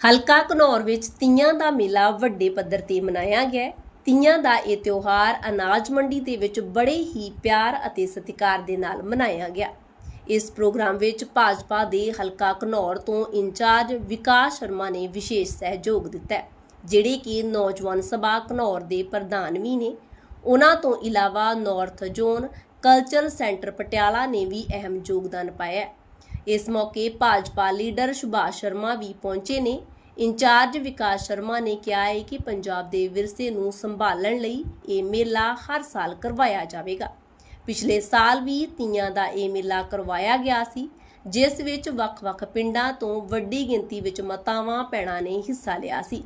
ਹਲਕਾ ਘਨੌਰ ਵਿੱਚ ਤੀਆਂ ਦਾ ਮੇਲਾ ਵੱਡੇ ਪੱਧਰ ਤੇ ਮਨਾਇਆ ਗਿਆ ਤੀਆਂ ਦਾ ਇਹ ਤਿਉਹਾਰ ਅਨਾਜ ਮੰਡੀ ਦੇ ਵਿੱਚ ਬੜੇ ਹੀ ਪਿਆਰ ਅਤੇ ਸਤਿਕਾਰ ਦੇ ਨਾਲ ਮਨਾਇਆ ਗਿਆ। ਇਸ ਪ੍ਰੋਗਰਾਮ ਵਿੱਚ ਭਾਜਪਾ ਦੇ ਹਲਕਾ ਘਨੌਰ ਤੋਂ ਇੰਚਾਰਜ ਵਿਕਾਸ ਸ਼ਰਮਾ ਨੇ ਵਿਸ਼ੇਸ਼ ਸਹਿਯੋਗ ਦਿੱਤਾ ਜਿਹੜੇ ਕਿ ਨੌਜਵਾਨ ਸਭਾ ਘਨੌਰ ਦੇ ਪ੍ਰਧਾਨ ਵੀ ਨੇ। ਉਹਨਾਂ ਤੋਂ ਇਲਾਵਾ north zone culture centre Patiala ਨੇ ਵੀ ਅਹਿਮ ਯੋਗਦਾਨ ਪਾਇਆ ਇਸ ਮੌਕੇ ਭਾਜਪਾ ਲੀਡਰ ਸੁਭਾਸ਼ ਸ਼ਰਮਾ ਵੀ ਪਹੁੰਚੇ ਨੇ। ਇੰਚਾਰਜ ਵਿਕਾਸ ਸ਼ਰਮਾ ਨੇ ਕਿਹਾ ਹੈ ਕਿ ਪੰਜਾਬ ਦੇ ਵਿਰਸੇ ਨੂੰ ਸੰਭਾਲਣ ਲਈ ਇਹ ਮੇਲਾ ਹਰ ਸਾਲ ਕਰਵਾਇਆ ਜਾਵੇਗਾ। ਪਿਛਲੇ ਸਾਲ ਵੀ ਤੀਆਂ ਦਾ ਇਹ ਮੇਲਾ ਕਰਵਾਇਆ ਗਿਆ ਸੀ, ਜਿਸ ਵਿੱਚ ਵੱਖ-ਵੱਖ ਪਿੰਡਾਂ ਤੋਂ ਵੱਡੀ ਗਿਣਤੀ ਵਿੱਚ ਮਾਤਾਵਾਂ, ਭੈਣਾਂ ਨੇ ਹਿੱਸਾ ਲਿਆ ਸੀ।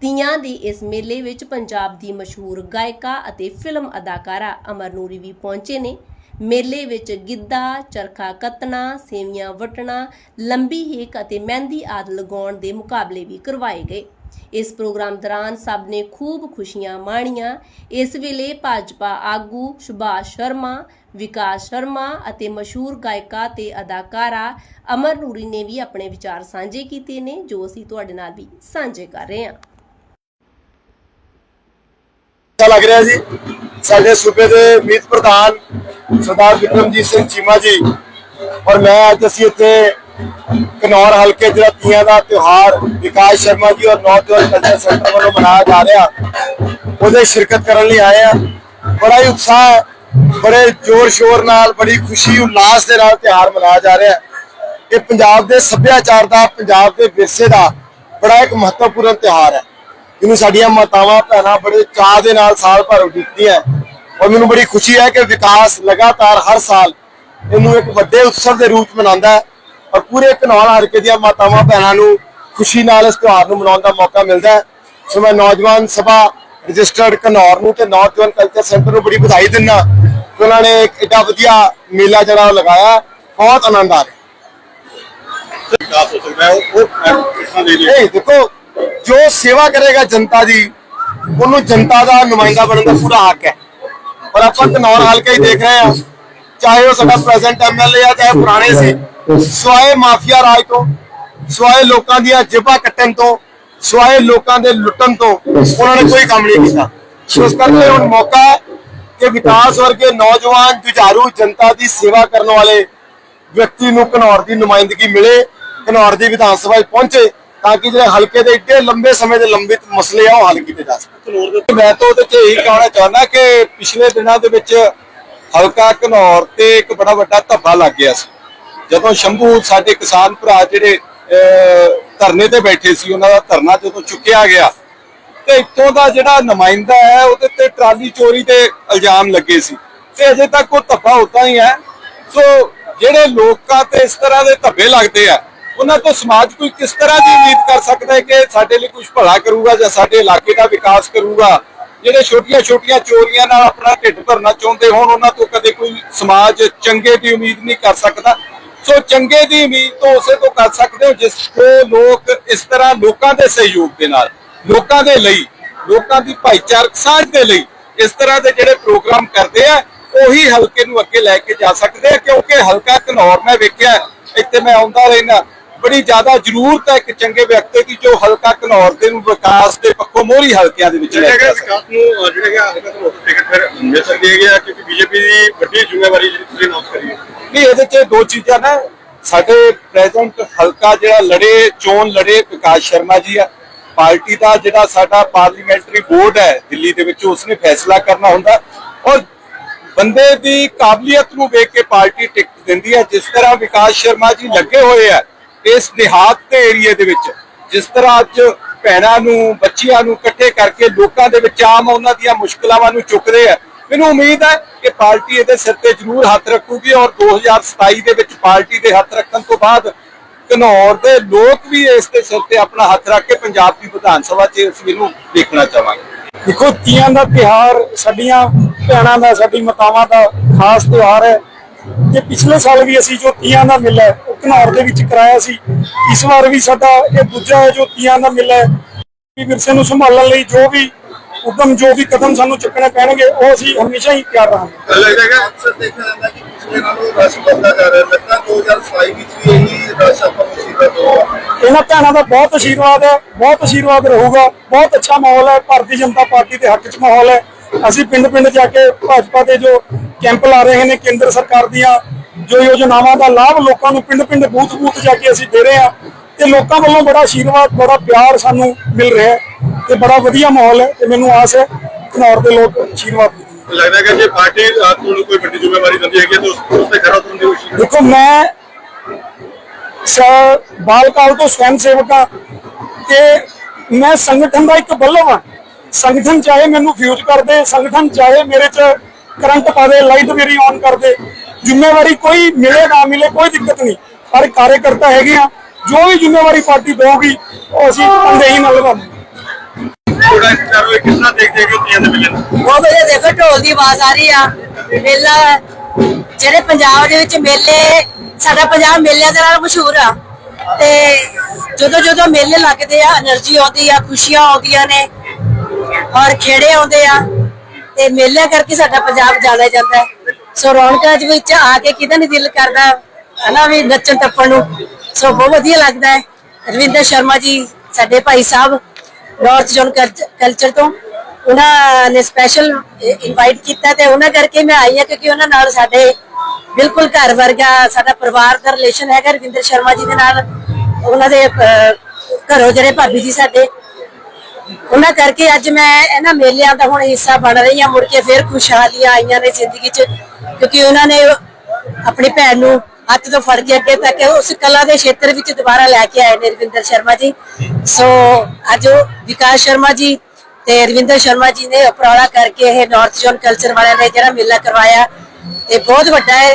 ਤੀਆਂ ਦੇ ਇਸ ਮੇਲੇ ਵਿੱਚ ਪੰਜਾਬ ਦੀ ਮਸ਼ਹੂਰ ਗਾਇਕਾ ਅਤੇ ਫਿਲਮ ਅਦਾਕਾਰਾ ਅਮਰ ਨੂਰੀ ਵੀ ਪਹੁੰਚੇ ਨੇ। ਮੇਲੇ ਵਿੱਚ ਗਿੱਧਾ, ਚਰਖਾ ਕੱਤਣਾ, ਸੇਵੀਆਂ ਵਟਣਾ, ਲੰਬੀ ਹੀਕ ਅਤੇ ਮਹਿੰਦੀ ਆਦਿ ਲਗਾਉਣ ਦੇ ਮੁਕਾਬਲੇ ਵੀ ਕਰਵਾਏ ਗਏ। ਇਸ ਪ੍ਰੋਗਰਾਮ ਦੌਰਾਨ ਸਭ ਨੇ ਖੂਬ ਖੁਸ਼ੀਆਂ ਮਾਣੀਆਂ। ਇਸ ਵੇਲੇ ਭਾਜਪਾ ਆਗੂ ਸੁਭਾਸ਼ ਸ਼ਰਮਾ, ਵਿਕਾਸ ਸ਼ਰਮਾ ਅਤੇ ਮਸ਼ਹੂਰ ਗਾਇਕਾ ਤੇ ਅਦਾਕਾਰਾ ਅਮਰ ਨੂਰੀ ਨੇ ਵੀ ਆਪਣੇ ਵਿਚਾਰ ਸਾਂਝੇ ਕੀਤੇ ਨੇ, ਜੋ ਅਸੀਂ ਤੁਹਾਡੇ ਨਾਲ ਵੀ ਸਾਂਝੇ ਕਰ ਰਹੇ ਹਾਂ। ਅੱਛਾ ਲੱਗ ਰਿਹਾ ਜੀ। ਸਾਡੇ ਸੂਬੇ ਦੇ ਮੀਤ ਪ੍ਰਧਾਨ ਸਰਦਾਰ ਵਿਕਰਮਜੀਤ ਸਿੰਘ ਚੀਮਾ ਜੀ। ਔਰ ਮੈਂ ਅੱਜ ਅਸੀਂ ਇੱਥੇ ਕਨੌਰ ਹਲਕੇ ਜਿਹੜਾ ਤੀਆਂ ਦਾ ਤਿਉਹਾਰ ਵਿਕਾਸ ਸ਼ਰਮਾ ਜੀ ਔਰ ਨੌਜਵਾਨ ਕਲਚਰ ਸੈਂਟਰ ਵੱਲੋਂ ਮਨਾਇਆ ਜਾ ਰਿਹਾ, ਉਹਦੇ ਸ਼ਿਰਕਤ ਕਰਨ ਲਈ ਆਏ ਆ ਬੜਾ ਹੀ ਉਤਸ਼ਾਹ ਬੜੇ ਜ਼ੋਰ ਸ਼ੋਰ ਨਾਲ, ਬੜੀ ਖੁਸ਼ੀ ਉਲਾਸ ਦੇ ਨਾਲ ਤਿਉਹਾਰ ਮਨਾਇਆ ਜਾ ਰਿਹਾ ਇਹ ਪੰਜਾਬ ਦੇ ਸੱਭਿਆਚਾਰ ਦਾ, ਪੰਜਾਬ ਦੇ ਵਿਰਸੇ ਦਾ ਬੜਾ ਇੱਕ ਮਹੱਤਵਪੂਰਨ ਤਿਉਹਾਰ ਹੈ। ਇਹਨੂੰ ਸਾਡੀਆਂ ਮਾਤਾਵਾਂ, ਭੈਣਾਂ ਬੜੇ ਚਾਅ ਦੇ ਨਾਲ ਸਾਲ ਭਰ ਉਡੀਕਦੀਆਂ ਔਰ ਮੈਨੂੰ ਬੜੀ ਖੁਸ਼ੀ ਹੈ ਕਿ ਵਿਕਾਸ ਲਗਾਤਾਰ ਹਰ ਸਾਲ ਇਹਨੂੰ ਇੱਕ ਵੱਡੇ ਉਤਸਵ ਦੇ ਰੂਪ ਮਨਾਉਂਦਾ ਹੈ ਔਰ ਪੂਰੇ ਘਨੌਰ ਹਲਕੇ ਦੀਆਂ ਮਾਤਾਵਾਂ ਭੈਣਾਂ ਨੂੰ ਖੁਸ਼ੀ ਨਾਲ ਇਸ ਤਿਉਹਾਰ ਨੂੰ ਮਨਾਉਣ ਦਾ ਮੌਕਾ ਮਿਲਦਾ ਹੈ। ਸੋ ਮੈਂ ਨੌਜਵਾਨ ਸਭਾ ਰਜਿਸਟਰਡ ਘਨੌਰ ਨੂੰ ਤੇ ਨੌਜਵਾਨ ਕਲਚਰ ਸੈਂਟਰ ਨੂੰ ਬੜੀ ਵਧਾਈ ਦਿੰਦਾ ਕਿ ਉਹਨਾਂ ਨੇ ਇੱਕ ਏਡਾ ਵਧੀਆ ਮੇਲਾ ਜਿਹੜਾ ਉਹ ਲਗਾਇਆ ਬਹੁਤ ਆਨੰਦ ਆ ਰਿਹਾ। ਵਿਕਾਸ ਹੋ ਸਕਦਾ ਹੈ ਉਹ ਕਿਸਾਂ ਦੇ ਲਈ ਦੇਖੋ, ਜੋ ਸੇਵਾ ਕਰੇਗਾ ਜਨਤਾ ਦੀ, ਉਹਨੂੰ ਜਨਤਾ ਦਾ ਨੁਮਾਇੰਦਾ ਬਣਨ ਦਾ ਪੂਰਾ ਹੱਕ ਹੈ। ਔਰ ਆਪਾਂ ਕਨੌਰ ਹਲਕਾ ਹੀ ਦੇਖ ਰਹੇ ਹਾਂ। ਚਾਹੇ ਉਹ ਸਾਡਾ ਪ੍ਰੈਜ਼ੈਂਟ ਐਮਐਲਏ ਆ ਚਾਹੇ ਪੁਰਾਣੇ ਸੀ। ਸਵਾਏ ਮਾਫੀਆ ਰਾਜ ਤੋਂ ਸਵਾਏ ਲੋਕਾਂ ਦੀਆਂ ਜੇਬਾਂ ਕੱਟਣ ਤੋਂ ਸਵਾਏ ਲੋਕਾਂ ਦੇ ਲੁੱਟਣ ਤੋਂ ਉਹਨਾਂ ਨੇ ਕੋਈ ਕੰਮ ਨਹੀਂ ਕੀਤਾ। ਇਸ ਕਰਕੇ ਹੁਣ ਮੌਕਾ ਹੈ ਕਿ ਵਿਕਾਸ ਵਰਗੇ ਨੌਜਵਾਨ ਜੁਝਾਰੂ ਜਨਤਾ ਦੀ ਸੇਵਾ ਕਰਨ ਵਾਲੇ ਵਿਅਕਤੀ ਨੂੰ ਘਨੌਰ ਦੀ ਨੁਮਾਇੰਦਗੀ ਮਿਲੇ ਘਨੌਰ ਦੀ ਵਿਧਾਨ ਸਭਾ ਪਹੁੰਚੇ। ਤਾਂ ਕਿ ਜਿਹੜੇ ਹਲਕੇ ਦੇ ਏਡੇ ਲੰਬੇ ਸਮੇਂ ਦੇ ਲੰਬਿਤ ਮਸਲੇ ਆ ਉਹ ਹੱਲ ਕੀਤੇ ਜਾ ਸਕਣ। ਮੈਂ ਤਾਂ ਉਹਦੇ 'ਚ ਇਹੀ ਕਹਿਣਾ ਚਾਹੁੰਦਾ ਕਿ ਪਿਛਲੇ ਦਿਨਾਂ ਦੇ ਵਿੱਚ ਹਲਕਾ ਘਨੌਰ ਤੇ ਇੱਕ ਬੜਾ ਵੱਡਾ ਧੱਬਾ ਲੱਗ ਗਿਆ ਸੀ। ਜਦੋਂ ਸ਼ੰਭੂ ਸਾਡੇ ਕਿਸਾਨ ਭਰਾ ਜਿਹੜੇ ਧਰਨੇ ਤੇ ਬੈਠੇ ਸੀ, ਉਹਨਾਂ ਦਾ ਧਰਨਾ ਜਦੋਂ ਚੁੱਕਿਆ ਗਿਆ, ਤੇ ਇੱਥੋਂ ਦਾ ਜਿਹੜਾ ਨੁਮਾਇੰਦਾ ਹੈ, ਉਹਦੇ ਤੇ ਟਰਾਲੀ ਚੋਰੀ ਦੇ ਇਲਜ਼ਾਮ ਲੱਗੇ ਸੀ। ਤੇ ਅਜੇ ਤੱਕ ਉਹ ਧੱਬਾ ਹੁੰਦਾ ਹੀ ਹੈ। ਸੋ ਜਿਹੜੇ ਲੋਕਾਂ ਤੇ ਇਸ ਤਰ੍ਹਾਂ ਦੇ ਧੱਬੇ ਲੱਗਦੇ ਆ ਉਹਨਾਂ ਤੋਂ ਸਮਾਜ ਕੋਈ ਕਿਸ ਤਰ੍ਹਾਂ ਦੀ ਉਮੀਦ ਕਰ ਸਕਦਾ ਹੈ ਕਿ ਸਾਡੇ ਲਈ ਕੁਝ ਭਲਾ ਕਰੂਗਾ ਜਾਂ ਸਾਡੇ ਇਲਾਕੇ ਦਾ ਵਿਕਾਸ ਕਰੂਗਾ? ਜਿਹੜੇ ਛੋਟੀਆਂ-ਛੋਟੀਆਂ ਚੋਰੀਆਂ ਨਾਲ ਆਪਣਾ ਢਿੱਡ ਭਰਨਾ ਚਾਹੁੰਦੇ ਹੋਣ, ਉਹਨਾਂ ਤੋਂ ਕਦੇ ਕੋਈ ਸਮਾਜ ਚੰਗੇ ਦੀ ਉਮੀਦ ਨਹੀਂ ਕਰ ਸਕਦਾ? ਸੋ ਚੰਗੇ ਦੀ ਉਮੀਦ ਤੋਂ ਉਸੇ ਤੋਂ ਕਰ ਸਕਦੇ ਹੋ ਜਿਸ ਤੋਂ ਲੋਕ ਇਸ ਤਰ੍ਹਾਂ ਲੋਕਾਂ ਦੇ ਸਹਿਯੋਗ ਦੇ ਨਾਲ, ਲੋਕਾਂ ਦੇ ਲਈ, ਲੋਕਾਂ ਦੀ ਭਾਈਚਾਰਕ ਸਾਂਝ ਦੇ ਲਈ ਇਸ ਤਰ੍ਹਾਂ ਦੇ ਜਿਹੜੇ ਪ੍ਰੋਗਰਾਮ ਕਰਦੇ ਆ, ਉਹੀ ਹਲਕੇ ਨੂੰ ਅੱਗੇ ਲੈ ਕੇ ਜਾ ਸਕਦੇ ਆ, ਕਿਉਂਕਿ ਹਲਕਾ ਘਨੌਰ ਮੈਂ ਵੇਖਿਆ, ਇੱਥੇ ਮੈਂ ਆਉਂਦਾ ਰਹਿਣਾ ਬੜੀ ਜ਼ਿਆਦਾ ਜ਼ਰੂਰਤ ਹੈ ਇੱਕ ਚੰਗੇ ਵਿਅਕਤੀ ਦੀ ਜੋ ਹਲਕਾ ਘਨੌਰ ਦੇ ਨੂੰ ਵਿਕਾਸ ਦੇ ਪੱਖੋਂ ਮੋਹਰੀ ਹਲਕਿਆਂ ਦੇ ਵਿੱਚ ਲੈ ਕੇ ਹੈਗਾ ਜਾ ਸਕਦਾ। ਵਿਕਾਸ ਨੂੰ ਅਹ, ਜਿਹੜਾ ਹੈਗਾ ਹਲਕਾ ਤੋਂ ਟਿਕਟ ਫਿਰ ਮਿਲ ਸਕਦੀ ਹੈਗੀ ਆ ਕਿਉਂਕਿ ਬੀਜੇਪੀ ਦੀ ਵੱਡੀ ਜ਼ਿੰਮੇਵਾਰੀ ਜਿਹੜੀ ਤੁਸੀਂ ਅਨਾਉਂਸ ਕਰੀ ਹੈ। ਨਹੀਂ ਇਹਦੇ ਚ ਦੋ ਚੀਜ਼ਾਂ ਨਾ। ਸਾਡੇ ਪ੍ਰੈਜ਼ੈਂਟ ਹਲਕਾ ਜਿਹੜਾ ਲੜੇ ਚੋਣ ਲੜੇ ਵਿਕਾਸ ਸ਼ਰਮਾ ਜੀ ਆ। ਪਾਰਟੀ ਦਾ ਜਿਹੜਾ ਸਾਡਾ ਪਾਰਲੀਮੈਂਟਰੀ ਬੋਰਡ ਹੈ ਦਿੱਲੀ ਦੇ ਵਿੱਚ ਉਸਨੇ ਫੈਸਲਾ ਕਰਨਾ ਹੁੰਦਾ। ਔਰ ਬੰਦੇ ਦੀ ਕਾਬਲੀਅਤ ਨੂੰ ਵੇਖ ਕੇ ਪਾਰਟੀ ਟਿਕਟ ਦਿੰਦੀ ਹੈ। ਜਿਸ ਤਰ੍ਹਾਂ ਵਿਕਾਸ ਸ਼ਰਮਾ ਜੀ ਲੱਗੇ ਹੋਏ ਆ ਇਸ ਦਿਹਾਤ ਦੇ ਏਰੀਏ ਦੇ ਵਿੱਚ, ਜਿਸ ਤਰ੍ਹਾਂ ਅੱਜ ਭੈਣਾਂ ਨੂੰ, ਬੱਚਿਆਂ ਨੂੰ ਇਕੱਠੇ ਕਰਕੇ ਲੋਕਾਂ ਦੇ ਵਿੱਚ ਆਮ ਉਹਨਾਂ ਦੀਆਂ ਮੁਸ਼ਕਲਾਂ ਨੂੰ ਚੁੱਕਦੇ ਆ। ਮੈਨੂੰ ਉਮੀਦ ਹੈ ਕਿ ਪਾਰਟੀ ਇਹਦੇ ਸਿਰ ਤੇ ਜ਼ਰੂਰ ਹੱਥ ਰੱਖੂਗੀ ਔਰ 2027 ਦੇ ਵਿੱਚ ਪਾਰਟੀ ਦੇ ਹੱਥ ਰੱਖਣ ਤੋਂ ਬਾਅਦ ਘਨੌਰ ਦੇ ਲੋਕ ਵੀ ਇਸ ਦੇ ਸਿਰ ਤੇ ਆਪਣਾ ਹੱਥ ਰੱਖ ਕੇ ਪੰਜਾਬ ਦੀ ਵਿਧਾਨ ਸਭਾ 'ਚ ਇਸ ਇਹਨੂੰ ਦੇਖਣਾ ਚਾਹਾਂਗੇ। ਦੇਖੋ, ਤੀਆਂ ਦਾ ਤਿਹਾਰ ਸਾਡੀਆਂ ਭੈਣਾਂ ਦਾ, ਸਾਡੀ ਮਾਤਾਵਾਂ ਦਾ ਖਾਸ ਤਿਉਹਾਰ ਹੈ। ਤੇ ਪਿਛਲੇ ਸਾਲ ਵੀ ਅਸੀਂ ਜੋ ਤੀਆਂ ਦਾ ਮੇਲਾ ਹੈ ਉਹ ਘਨੌਰ ਦੇ ਵਿੱਚ ਕਰਾਇਆ ਸੀ। ਇਸ ਵਾਰ ਵੀ ਸਾਡਾ ਇਹ ਦੂਜਾ ਹੈ ਜੋ ਤੀਆਂ ਦਾ ਮੇਲਾ ਹੈ। ਕਿ ਵਿਰਸੇ ਨੂੰ ਸੰਭਾਲਣ ਲਈ ਜੋ ਵੀ ਉਦਮ ਜੋ ਵੀ ਕਦਮ ਸਾਨੂੰ ਚੁੱਕਣੇ ਪੈਣਗੇ ਉਹ ਅਸੀਂ ਹਮੇਸ਼ਾ ਹੀ ਤਿਆਰ ਰਹਾਂਗੇ। ਲੱਗਦਾ ਅਕਸਰ ਦੇਖਿਆ ਜਾਂਦਾ ਕਿ ਪਿਛਲੇ ਨਾਲੋਂ ਰਸ਼ ਵੱਧਦਾ ਜਾ ਰਿਹਾ ਲੱਗਦਾ 2027 ਵਿੱਚ ਵੀ ਇਹੀ ਰਸ਼ ਆਪਾਂ ਨੂੰ ਸੀਗਾ ਤੋਂ ਇਹਨਾਂ ਭੈਣਾਂ ਦਾ ਬਹੁਤ ਆਸ਼ੀਰਵਾਦ ਹੈ ਬਹੁਤ ਆਸ਼ੀਰਵਾਦ ਰਹੂਗਾ। ਬਹੁਤ ਅੱਛਾ ਮਾਹੌਲ ਹੈ। ਭਾਰਤੀ ਜਨਤਾ ਪਾਰਟੀ ਦੇ ਹੱਕ 'ਚ ਮਾਹੌਲ ਹੈ। ਅਸੀਂ ਪਿੰਡ ਪਿੰਡ ਜਾ ਕੇ ਭਾਜਪਾ ਦੇ ਜੋ ਕੈਂਪ ਲਾ ਰਹੇ ਨੇ ਕੇਂਦਰ ਸਰਕਾਰ ਦੀਆਂ ਜੋ ਯੋਜਨਾਵਾਂ ਦਾ ਲਾਭ ਲੋਕਾਂ ਨੂੰ ਪਿੰਡ ਪਿੰਡ ਬੂਥ ਬੂਥ ਜਾ ਕੇ ਅਸੀਂ ਦੇ ਰਹੇ ਹਾਂ ਤੇ ਲੋਕਾਂ ਵੱਲੋਂ ਬੜਾ ਆਸ਼ੀਰਵਾਦ ਬੜਾ ਪਿਆਰ ਸਾਨੂੰ ਮਿਲ ਰਿਹਾ ਤੇ ਬੜਾ ਵਧੀਆ ਮਾਹੌਲ ਹੈ ਤੇ ਮੈਨੂੰ ਆਸ ਹੈ ਘਨੌਰ ਦੇ ਲੋਕ ਆਸ਼ੀਰਵਾਦ ਲੱਗਦਾ ਹੈ ਕਿ ਜੇ ਪਾਰਟੀ ਤੁਹਾਨੂੰ ਕੋਈ ਵੱਡੀ ਜ਼ਿੰਮੇਵਾਰੀ ਦਿੰਦੀ ਹੈਗੀ ਹੈ ਤਾਂ ਉਸ ਉਸ ਤੇ ਖਰਾ ਉਤਰਨ ਦੀ ਕੋਸ਼ਿਸ਼ ਦੇਖੋ ਮੈਂ ਸ ਬਾਲ ਕਾਲ ਤੋਂ ਸਵੈਂ ਸੇਵਕਾ ਤੇ ਮੈਂ ਸੰਗਠਨ ਦਾ ਇੱਕ ਬੱਲਮ ਹਾਂ। ਸੰਗਠਨ ਚਾਹੇ ਮੈਨੂੰ ਫਿਊਜ਼ ਕਰ ਦੇ ਸੰਗਠਨ ਚਾਹੇ ਮੇਰੇ 'ਚ ਕਰੰਟ ਪਾ ਦੇ ਲਾਈਟ ਮੇਰੀ ਆਨ ਕਰ ਦੇ ਜ਼ਿੰਮੇਵਾਰੀ ਕੋਈ ਮਿਲੇ ਨਾ ਮਿਲੇ ਕੋਈ ਦਿੱਕਤ ਨਹੀਂ। ਪਰ ਕਾਰਜਕਰਤਾ ਹੈਗੇ ਆ ਜੋ ਵੀ ਜ਼ਿੰਮੇਵਾਰੀ ਪਾਰਟੀ ਦੇਊਗੀ ਉਹ ਅਸੀਂ ਤੰਦੇਹੀ ਨਾਲ ਦੇਖੋ ਢੋਲ ਦੀ ਆਵਾਜ਼ ਆ ਰਹੀ ਆ। ਮੇਲਾ ਜਿਹੜੇ ਪੰਜਾਬ ਦੇ ਵਿੱਚ ਮੇਲੇ ਸਾਡਾ ਪੰਜਾਬ ਮੇਲਿਆਂ ਦੇ ਨਾਲ ਮਸ਼ਹੂਰ ਆ। ਤੇ ਜਦੋਂ ਜਦੋਂ ਮੇਲੇ ਲੱਗਦੇ ਆ એનર્ਜੀ ਆਉਂਦੀ ਆ ਖੁਸ਼ੀਆਂ ਆਉਂਦੀਆਂ ਨੇ ਔਰ ਖੇੜੇ ਆਉਂਦੇ ਆ ਤੇ ਮੇਲਿਆਂ ਕਰਕੇ ਸਾਡਾ ਪੰਜਾਬ ਜਾਣਿਆ ਜਾਂਦਾ ਸੋ ਰੌਣਕਾਂ ਦੇ ਵਿੱਚ ਆ ਕੇ ਕਿਹਦਾ ਨਹੀਂ ਦਿਲ ਕਰਦਾ, ਹਨਾ ਵੀ ਨੱਚਣ ਟੱਪਣ ਨੂੰ। ਸੋ ਬਹੁਤ ਵਧੀਆ ਲੱਗਦਾ ਹੈ। ਰਵਿੰਦਰ ਸ਼ਰਮਾ ਜੀ, ਸਾਡੇ Bhai Sahib north zone culture ਤੋਂ ਉਹਨਾਂ ਨੇ ਸਪੈਸ਼ਲ ਇਨਵਾਈਟ ਕੀਤਾ ਤੇ ਉਹਨਾਂ ਕਰਕੇ ਮੈਂ ਆਈ ਹਾਂ ਕਿਉਂਕਿ ਉਹਨਾਂ ਨਾਲ ਸਾਡੇ ਬਿਲਕੁਲ ਘਰ ਵਰਗਾ ਸਾਡਾ ਪਰਿਵਾਰ ਦਾ ਰਿਲੇਸ਼ਨ ਹੈਗਾ। ਰਵਿੰਦਰ ਸ਼ਰਮਾ ਜੀ ਦੇ ਨਾਲ ਉਹਨਾਂ ਦੇ ਘਰੋਂ ਜਿਹੜੇ ਭਾਬੀ ਜੀ ਸਾਡੇ ਉਹਨਾਂ ਕਰਕੇ ਅੱਜ ਮੈਂ ਇਹਨਾਂ ਮੇਲਿਆਂ ਦਾ ਹੁਣ ਹਿੱਸਾ ਬਣ ਰਹੀ ਹਾਂ, ਮੁੜ ਕੇ ਫਿਰ ਖੁਸ਼ਹਾਲੀਆਂ ਆਈਆਂ ਨੇ ਜ਼ਿੰਦਗੀ 'ਚ, ਕਿਉਂਕਿ ਉਹਨਾਂ ਨੇ ਆਪਣੀ ਭੈਣ ਨੂੰ ਹੱਥ ਤੋਂ ਫੜ ਕੇ ਅੱਗੇ ਤੱਕ ਉਸ ਕਲਾ ਦੇ ਖੇਤਰ ਵਿੱਚ ਦੁਬਾਰਾ ਲੈ ਕੇ ਆਏ ਨੇ ਰਵਿੰਦਰ ਸ਼ਰਮਾ ਜੀ। ਸੋ ਅੱਜ ਵਿਕਾਸ ਸ਼ਰਮਾ ਜੀ ਤੇ ਰਵਿੰਦਰ ਸ਼ਰਮਾ ਜੀ ਨੇ ਉਪਰਾਲਾ ਕਰਕੇ ਇਹ ਨਾਰਥ ਜ਼ੋਨ ਕਲਚਰ ਵਾਲਿਆਂ ਨੇ ਜਿਹੜਾ ਮੇਲਾ ਕਰਵਾਇਆ ਤੇ ਬਹੁਤ ਵੱਡਾ ਹੈ।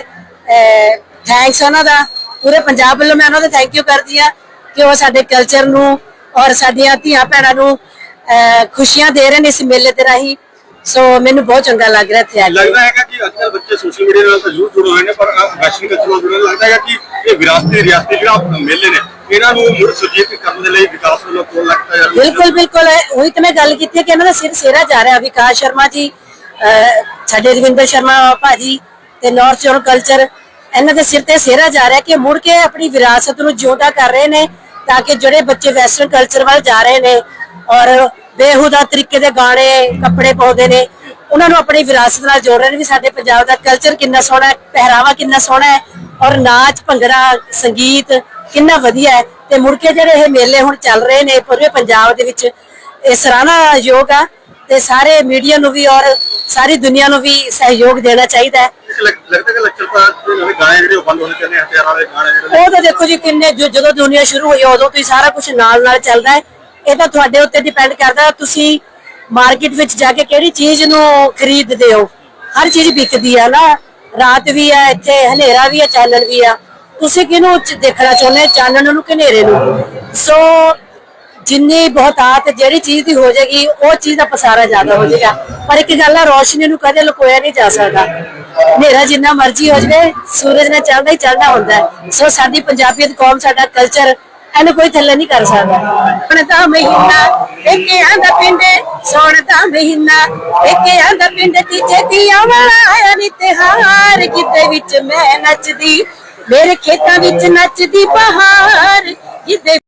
ਥੈਂਕਸ ਉਹਨਾਂ ਦਾ, ਪੂਰੇ ਪੰਜਾਬ ਵੱਲੋਂ ਮੈਂ ਉਹਨਾਂ ਦਾ ਥੈਂਕ ਯੂ ਕਰਦੀ ਆ ਕਿ ਉਹ ਸਾਡੇ ਕਲਚਰ ਨੂੰ ਔਰ ਸਾਡੀਆਂ ਧੀਆਂ ਭੈਣਾਂ ਨੂੰ ਖੁਸ਼ੀਆਂ ਦੇ ਰਹੇ ਨੇ ਇਸ ਮੇਲੇ ਦੇ ਰਾਹੀਂ। ਸੋ ਮੈਨੂੰ ਬਹੁਤ ਚੰਗਾ ਲੱਗ ਰਿਹਾ ਇੱਥੇ ਆ ਕੇ। ਲੱਗਦਾ ਹੈਗਾ ਕਿ ਅੱਜ ਕੱਲ੍ਹ ਬੱਚੇ ਸੋਸ਼ਲ ਮੀਡੀਆ ਨਾਲ ਤਾਂ ਜ਼ਰੂਰ ਜੁੜੇ ਹੋਏ ਨੇ ਪਰ ਵੈਸ਼ਨਿਕ ਕਲਚਰ ਜੁੜੇ ਨੇ। ਲੱਗਦਾ ਹੈਗਾ ਕਿ ਇਹ ਵਿਰਾਸਤੀ ਰਿਆਸਤੀ ਜਿਹੜਾ ਮੇਲੇ ਨੇ ਇਹਨਾਂ ਨੂੰ ਮੁੜ ਸੁਰਜੀਤ ਕਰਨ ਦੇ ਲਈ ਵਿਕਾਸ ਵੱਲੋਂ ਕੋਲ ਲੱਗਦਾ ਯਾਰ ਬਿਲਕੁਲ ਬਿਲਕੁਲ। ਉਹੀ ਤਾਂ ਮੈਂ ਗੱਲ ਕੀਤੀ ਹੈ ਕਿ ਇਹਨਾਂ ਦਾ ਸਿਰ ਸੇਰਾ ਜਾ ਰਿਹਾ ਵਿਕਾਸ ਸ਼ਰਮਾ ਜੀ ਸਾਡੇ ਰਵਿੰਦਰ ਸ਼ਰਮਾ ਭਾਜੀ ਤੇ ਨਾਰਥ ਜ਼ੋਨ ਕਲਚਰ ਇਹਨਾਂ ਦੇ ਸਿਰ ਤੇ ਸੇਰਾ ਜਾ ਰਿਹਾ ਕਿ ਮੁੜ ਕੇ ਆਪਣੀ ਵਿਰਾਸਤ ਨੂੰ ਜਿਉਂਦਾ ਕਰ ਰਹੇ ਨੇ ਤਾਂ ਕਿ ਜਿਹੜੇ ਬੱਚੇ ਵੈਸਟਰਨ ਕਲਚਰ ਵੱਲ ਜਾ ਰਹੇ ਨੇ ਔਰ ਬੇਹੂਦਾ ਤਰੀਕੇ ਦੇ ਗਾਣੇ ਕੱਪੜੇ ਪਾਉਂਦੇ ਨੇ। ਉਹਨਾਂ ਨੂੰ ਆਪਣੀ ਵਿਰਾਸਤ ਨਾਲ ਜੋੜ ਰਹੇ ਨੇ ਵੀ ਸਾਡੇ ਪੰਜਾਬ ਦਾ ਕਲਚਰ ਕਿੰਨਾ ਸੋਹਣਾ ਹੈ ਪਹਿਰਾਵਾ ਕਿੰਨਾ ਸੋਹਣਾ ਹੈ ਔਰ ਨਾਚ ਭੰਗੜਾ ਸੰਗੀਤ ਕਿੰਨਾ ਵਧੀਆ ਹੈ। ਤੇ ਮੁੜ ਕੇ ਜਿਹੜੇ ਇਹ ਮੇਲੇ ਹੁਣ ਚੱਲ ਰਹੇ ਨੇ ਪੂਰੇ ਪੰਜਾਬ ਦੇ ਵਿੱਚ ਇਹ ਸਰਾਹਨਾ ਯੋਗ ਆ ਤੇ ਸਾਰੇ ਮੀਡੀਆ ਨੂੰ ਵੀ ਔਰ ਸਾਰੀ ਦੁਨੀਆ ਨੂੰ ਵੀ ਸਹਿਯੋਗ ਦੇਣਾ ਚਾਹੀਦਾ ਹੈ। ਲੱਗਦਾ ਕਿ ਲੱਚਰ ਪਾ ਦੇ ਨਵੇਂ ਗਾਣੇ ਜਿਹੜੇ ਉਹ ਬੰਦ ਹੋਣੇ ਚਾਹੀਦੇ ਹਥਿਆਰਾਂ ਵਾਲੇ ਗਾਣੇ ਜਿਹੜੇ ਉਹ ਤਾਂ ਦੇਖੋ ਜੀ ਕਿੰਨੇ ਜਦੋਂ ਦੁਨੀਆ ਸ਼ੁਰੂ ਹੋਈ ਉਦੋਂ ਤੋਂ ਹੀ ਸਾਰਾ ਕੁਝ ਨਾਲ ਨਾਲ ਚੱਲਦਾ ਹੈ। ਇਹ ਤਾਂ ਤੁਹਾਡੇ ਉੱਤੇ ਡਿਪੈਂਡ ਕਰਦਾ ਤੁਸੀਂ ਮਾਰਕੀਟ ਵਿੱਚ ਜਾ ਕੇ ਕਿਹੜੀ ਚੀਜ਼ ਨੂੰ ਖਰੀਦਦੇ ਹੋ? ਹਰ ਚੀਜ਼ ਵਿਕਦੀ ਆ ਨਾ। ਰਾਤ ਵੀ ਆ, ਇੱਥੇ ਹਨੇਰਾ ਵੀ ਆ, ਚਾਨਣ ਵੀ ਆ। ਤੁਸੀਂ ਕਿਹਨੂੰ ਦੇਖਣਾ ਚਾਹੁੰਦੇ ਚਾਨਣ ਨੂੰ ਕਿ ਹਨੇਰੇ ਨੂੰ? ਸੋ ਜਿੰਨੀ ਬਹੁਤਾਤ ਜਿਹੜੀ ਚੀਜ਼ ਦੀ ਹੋ ਜਾਏਗੀ, ਉਹ ਚੀਜ਼ ਦਾ ਪਸਾਰਾ ਜ਼ਿਆਦਾ ਹੋ ਜਾਏਗਾ। ਪਰ ਇੱਕ ਗੱਲ ਆ, ਰੋਸ਼ਨੀ ਨੂੰ ਕਦੇ ਲੁਕੋਇਆ ਨਹੀਂ ਜਾ ਸਕਦਾ। ਹਨੇਰਾ ਜਿੰਨਾ ਮਰਜ਼ੀ ਹੋ ਜਾਵੇ, ਸੂਰਜ ਨੇ ਚੱਲਦਾ ਹੀ ਚੱਲਦਾ ਹੁੰਦਾ ਸੋ ਸਾਡੀ ਪੰਜਾਬੀਅਤ ਕੌਮ, ਸਾਡਾ ਕਲਚਰ ਇਹਨੂੰ ਕੋਈ ਥੱਲੇ ਨਹੀਂ ਕਰ ਸਕਦਾ। ਹੁਣ ਤਾਂ ਮਹੀਨਾ ਪੇਕਿਆਂ ਆਂਦਾ ਪਿੰਡ, ਸੋਣ ਤਾਂ ਮਹੀਨਾ ਪੇਕਿਆਂ ਆਂਦਾ ਪਿੰਡ ਤੀਜੇ ਦੀਆਂ ਵਾਲਾ ਆਇਆ ਨੀ ਤਿਹਾਰ ਕਿਤੇ ਵਿੱਚ ਮੈਂ ਨੱਚਦੀ, ਮੇਰੇ ਖੇਤਾਂ ਵਿੱਚ ਨੱਚਦੀ ਬਹਾਰ ਕਿਤੇ